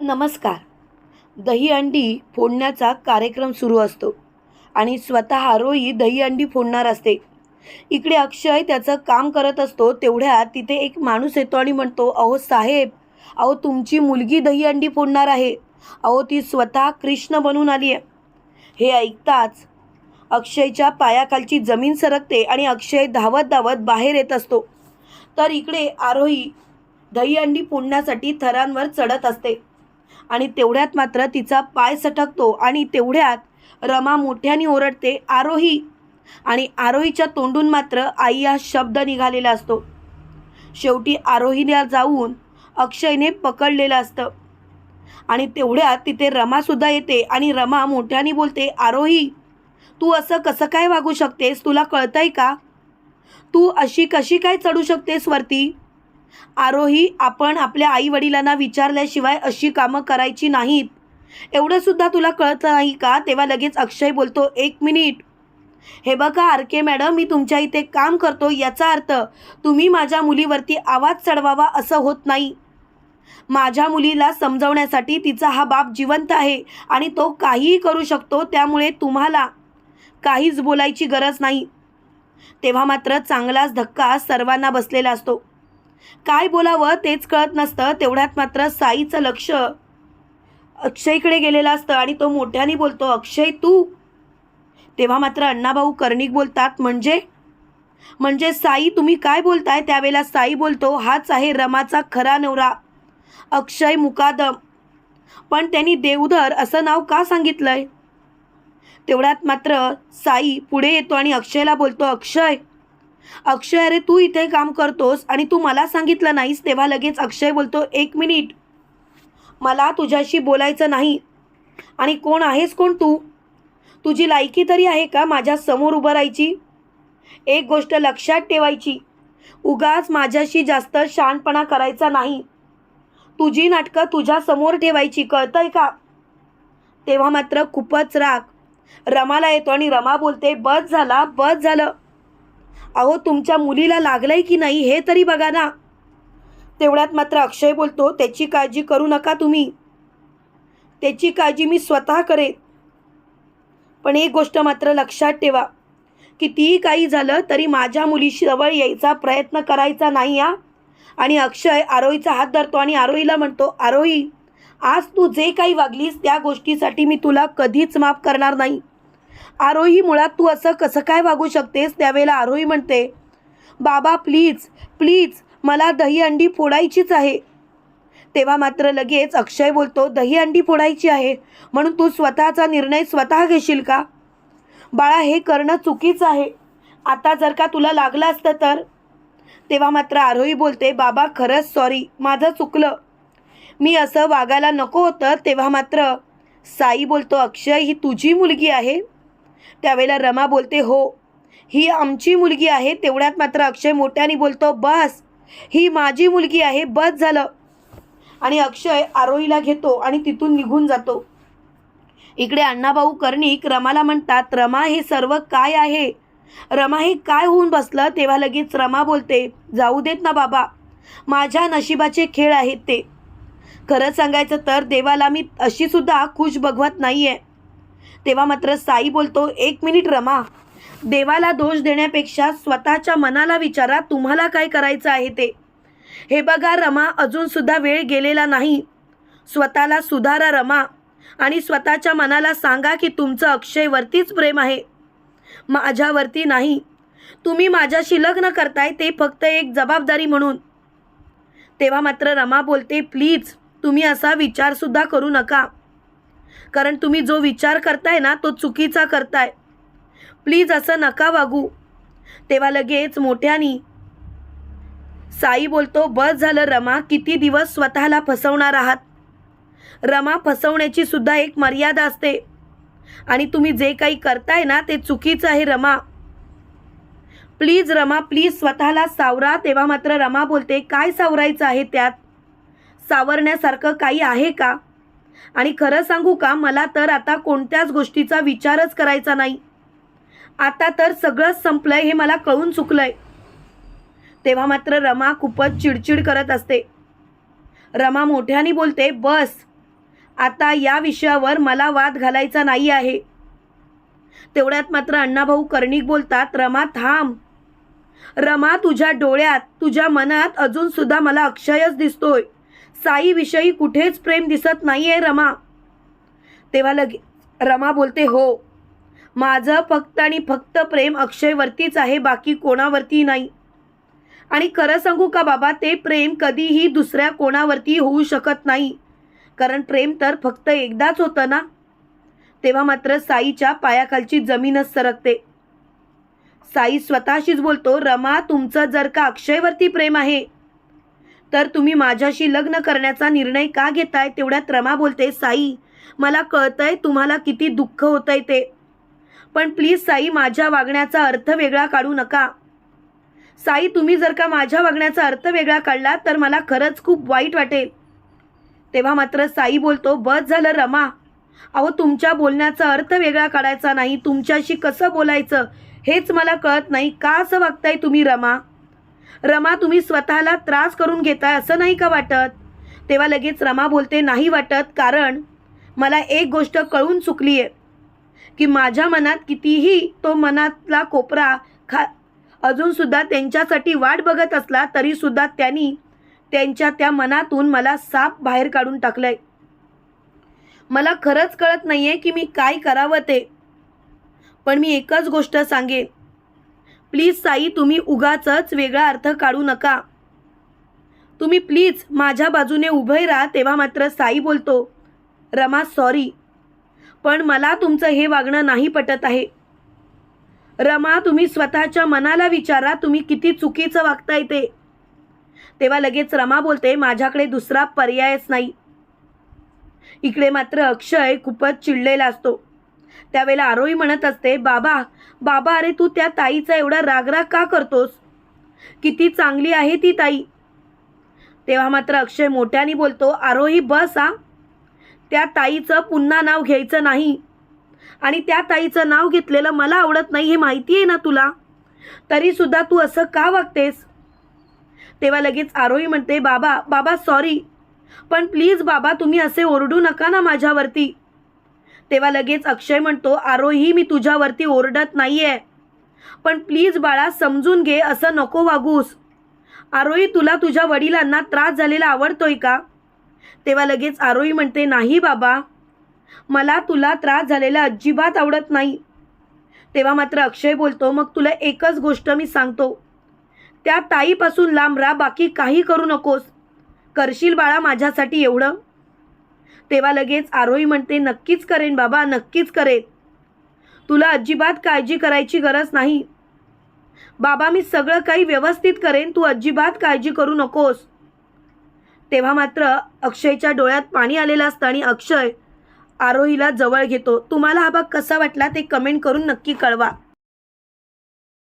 नमस्कार. दहीहंडी फोडण्याचा कार्यक्रम सुरू असतो आणि स्वतः आरोही दहीहंडी फोडणार असते. इकडे अक्षय त्याचं काम करत असतो तेवढ्यात तिथे एक माणूस येतो आणि म्हणतो अहो साहेब अहो तुमची मुलगी दहीहंडी फोडणार आहे. अहो ती स्वतः कृष्ण बनून आली आहे. हे ऐकताच अक्षयच्या पायाखालची जमीन सरकते आणि अक्षय धावत धावत बाहेर येत असतो. तर इकडे आरोही दहीहंडी फोडण्यासाठी थरांवर चढत असते. आणि तेवढ्यात मात्र तिचा पाय सटकतो आणि तेवढ्यात रमा मोठ्याने ओरडते आरोही. आणि आरोहीच्या तोंडून मात्र आई हा शब्द निघालेला असतो. शेवटी आरोहीला जाऊन अक्षयने पकडलेलं असतं. आणि तेवढ्यात तिथे रमासुद्धा येते आणि रमा मोठ्याने बोलते आरोही तू असं कसं काय वागू शकतेस? तुला कळतंय का? तू अशी कशी काय चढू शकतेस वरती? आरोही आपण आपल्या आई वडिलांना विचारल्याशिवाय अशी कामं करायची नाहीत. एवढं सुद्धा तुला कळत नाही का? तेव्हा लगेच अक्षय बोलतो एक मिनिट. हे बघा आर. के. मॅडम मी तुमच्या इथे काम करतो याचा अर्थ तुम्ही माझ्या मुलीवरती आवाज चढवावा असं होत नाही. माझ्या मुलीला समजवण्यासाठी तिचा हा बाप जिवंत आहे आणि तो काहीही करू शकतो त्यामुळे तुम्हाला काहीच बोलायची गरज नाही. तेव्हा मात्र चांगलाच धक्का सर्वांना बसलेला असतो. काय बोलावं तेच कळत नसतं तेवढ्यात मात्र साईचं लक्ष अक्षयकडे गेलेलं असतं आणि तो मोठ्याने बोलतो अक्षय तू? तेव्हा मात्र अण्णाभाऊ कर्णिक बोलतात म्हणजे? म्हणजे साई तुम्ही काय बोलताय? त्यावेळेला साई बोलतो हाच आहे रमाचा खरा नवरा. अक्षय मुकादम पण त्यांनी देवधर असं नाव का सांगितलंय? तेवढ्यात मात्र साई पुढे येतो आणि अक्षयला बोलतो अक्षय अक्षय अरे तू इथे काम करतोस आणि तू मला सांगितलं नाहीस तेव्हा लगेच अक्षय बोलतो एक मिनिट. मला तुझ्याशी बोलायचं नाही. आणि कोण आहेस कोण तू? तुझी लायकी तरी आहे का माझ्यासमोर उभं राहायची? एक गोष्ट लक्षात ठेवायची. उगाच माझ्याशी जास्त शहाणपणा करायचा नाही. तुझी नाटकं तुझ्यासमोर ठेवायची कळतंय का? तेव्हा मात्र खूपच राग. रमाला येतो आणि रमा बोलते बस झाला बस झालं. अहो तुमच्या मुलीला लागलंय की नाही हे तरी बघा ना. तेवढ्यात मात्र अक्षय बोलतो त्याची काळजी करू नका तुम्ही. त्याची काळजी मी स्वतः करेन. पण एक गोष्ट मात्र लक्षात ठेवा कितीही काही झालं तरी माझ्या मुलीशी जवळ यायचा प्रयत्न करायचा नाही हा. आणि अक्षय आरोहीचा हात धरतो आणि आरोहीला म्हणतो आरोही आज तू जे काही वागलीस त्या गोष्टीसाठी मी तुला कधीच माफ करणार नाही. आरोही मुळात तू असं कसं काय वागू शकतेस? त्यावेळेला आरोही म्हणते बाबा प्लीज प्लीज मला दही अंडी फोडायचीच आहे. तेव्हा मात्र लगेच अक्षय बोलतो दही अंडी फोडायची आहे म्हणून तू स्वतःचा निर्णय स्वतः घेशील का? बाळा हे करणं चुकीचं आहे. आता जर का तुला लागलं असतं तर? तेव्हा मात्र आरोही बोलते बाबा खरंच सॉरी माझं चुकलं. मी असं वागायला नको होतं. तेव्हा मात्र साई बोलतो अक्षय ही तुझी मुलगी आहे? त्यावेळेला रमा बोलते हो ही आमची मुलगी आहे. तेवढ्यात मात्र अक्षय मोठ्याने बोलतो बस ही माझी मुलगी आहे बस झालं. आणि अक्षय आरोईला घेतो आणि तिथून निघून जातो. इकडे अण्णाभाऊ कर्णिक रमाला म्हणतात रमा हे सर्व काय आहे? रमा हे काय होऊन बसलं? तेव्हा लगेच रमा बोलते जाऊ देत ना बाबा माझ्या नशिबाचे खेळ आहेत ते. खरं सांगायचं तर देवाला मी अशीसुद्धा खुश बघवत नाही आहे तेव्हा मात्र साई बोलतो एक मिनिट रमा देवाला दोष देण्यापेक्षा स्वतःच्या मनाला विचारा तुम्हाला काय करायचं आहे ते. हे बघा रमा अजूनसुद्धा वेळ गेलेला नाही. स्वतःला सुधारा रमा आणि स्वतःच्या मनाला सांगा की तुमचं अक्षयवरतीच प्रेम आहे. माझ्यावरती नाही. तुम्ही माझ्याशी लग्न करताय ते फक्त एक जबाबदारी म्हणून. तेव्हा मात्र रमा बोलते प्लीज तुम्ही असा विचारसुद्धा करू नका. कारण तुम्ही जो विचार करताय ना तो चुकीचा करताय. प्लीज असं नका वागू. तेव्हा लगेच मोठ्यानी साई बोलतो बस झालं रमा किती दिवस स्वतःला फसवणार आहात? रमा फसवण्याची सुद्धा एक मर्यादा असते. आणि तुम्ही जे काही करताय ना ते चुकीचं आहे रमा. प्लीज रमा प्लीज स्वतःला सावरा. तेव्हा मात्र रमा बोलते काय सावरायचं आहे त्यात? सावरण्यासारखं काही आहे का? आणि खरं सांगू का मला तर आता कोणत्याच गोष्टीचा विचारच करायचा नाही. आता तर सगळंच संपलंय हे मला कळून चुकलंय. तेव्हा मात्र रमा खूपच चिडचिड करत असते. रमा मोठ्याने बोलते बस आता या विषयावर मला वाद घालायचा नाही आहे. तेवढ्यात मात्र अण्णाभाऊ कर्णिक बोलतात रमा थांब. रमा तुझ्या डोळ्यात तुझ्या मनात अजूनसुद्धा मला अक्षयच दिसतोय. साईविषयी कुठेच प्रेम दिसत नाही आहे रमा. तेव्हा लगे रमा बोलते हो. माझं फक्त आणि फक्त प्रेम अक्षयवरतीच आहे बाकी कोणावरती नाही. आणि खरं सांगू का बाबा ते प्रेम कधीही दुसऱ्या कोणावरती होऊ शकत नाही. कारण प्रेम तर फक्त एकदाच होतं ना? तेव्हा मात्र साईच्या पायाखालची जमीनच सरकते. साई स्वतःशीच बोलतो रमा तुमचं जर का अक्षयवरती प्रेम आहे तर तुम्ही माझ्याशी लग्न करण्याचा निर्णय का घेताय तेवढ्यात रमा बोलते साई मला कळतंय तुम्हाला किती दुःख होतंय ते. पण प्लीज साई माझ्या वागण्याचा अर्थ वेगळा काढू नका. साई तुम्ही जर का माझ्या वागण्याचा अर्थ वेगळा काढला तर मला खरंच खूप वाईट वाटेल. तेव्हा मात्र साई बोलतो बस झालं रमा. अहो तुमच्या बोलण्याचा अर्थ वेगळा काढायचा नाही तुमच्याशी कसं बोलायचं हेच मला कळत नाही. का असं वागताय तुम्ही रमा? रमा तुम्ही स्वतःला त्रास करून घेताय असं नाही का वाटत? तेव्हा लगेच रमा बोलते नाही वाटत कारण मला एक गोष्ट कळून चुकली आहे की माझ्या मनात कितीही तो मनातला कोपरा खा अजूनसुद्धा त्यांच्यासाठी वाट बघत असला तरीसुद्धा त्यांनी त्यांच्या त्या मनातून मला साप बाहेर काढून टाकलंय. मला खरंच कळत नाही आहे की मी काय करावं ते. पण मी एकच गोष्ट सांगेन प्लीज साई तुम्ही उगाचच वेगळा अर्थ काढू नका. तुम्ही प्लीज माझ्या बाजूने उभे राहा तेव्हा मात्र साई बोलतो रमा सॉरी पण मला तुमचं हे वागणं नाही पटत आहे. रमा तुम्ही स्वतःच्या मनाला विचारा तुम्ही किती चुकीचं वागताय ते. तेव्हा लगेच रमा बोलते माझ्याकडे दुसरा पर्यायच नाही. इकडे मात्र अक्षय खूपच चिडलेला असतो. त्यावेळेला आरोही म्हणत असते बाबा बाबा अरे तू त्या ताईचा एवढा रागराग का करतोस? किती चांगली आहे ती ताई. तेव्हा मात्र अक्षय मोठ्याने बोलतो आरोही बस हा. त्या ताईचं पुन्हा नाव घ्यायचं नाही. आणि त्या ताईचं नाव घेतलेलं मला आवडत नाही हे माहिती आहे ना तुला? तरीसुद्धा तू असं का वागतेस? तेव्हा लगेच आरोही म्हणते बाबा बाबा सॉरी. पण प्लीज बाबा तुम्ही असे ओरडू नका ना माझ्यावरती. तेव्हा लगेच अक्षय म्हणतो आरोही मी तुझ्यावरती ओरडत नाही आहे पण प्लीज बाळा समजून घे असं नको वागूस. आरोही तुला तुझ्या वडिलांना त्रास झालेला आवडतोय का? तेव्हा लगेच आरोही म्हणते नाही बाबा. मला तुला त्रास झालेला अजिबात आवडत नाही. तेव्हा मात्र अक्षय बोलतो मग तुला एकच गोष्ट मी सांगतो. त्या ताईपासून लांब राहा बाकी काही करू नकोस. करशील बाळा माझ्यासाठी एवढं? तेव्हा लगेच आरोही म्हणते नक्कीच करेन बाबा नक्कीच करेन. तुला अजिबात काळजी करायची गरज नाही. बाबा मी सगळं काही व्यवस्थित करेन तू अजिबात काळजी करू नकोस. तेव्हा मात्र अक्षयच्या डोळ्यात पाणी आलेलं असतं आणि अक्षय आरोहीला जवळ घेतो. तुम्हाला हा भाग कसा वाटला ते कमेंट करून नक्की कळवा.